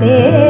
来。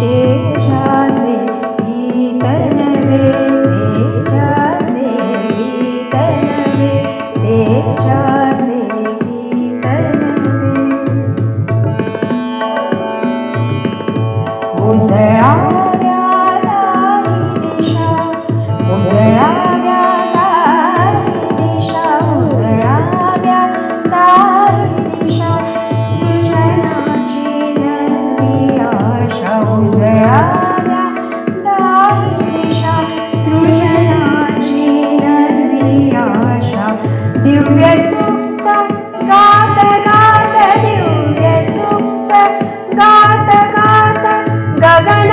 রে ദിവ്യസൂക്ത ഗാത ഗാത ദിവ്യസൂക്ത ഗാത ഗാത ഗഗന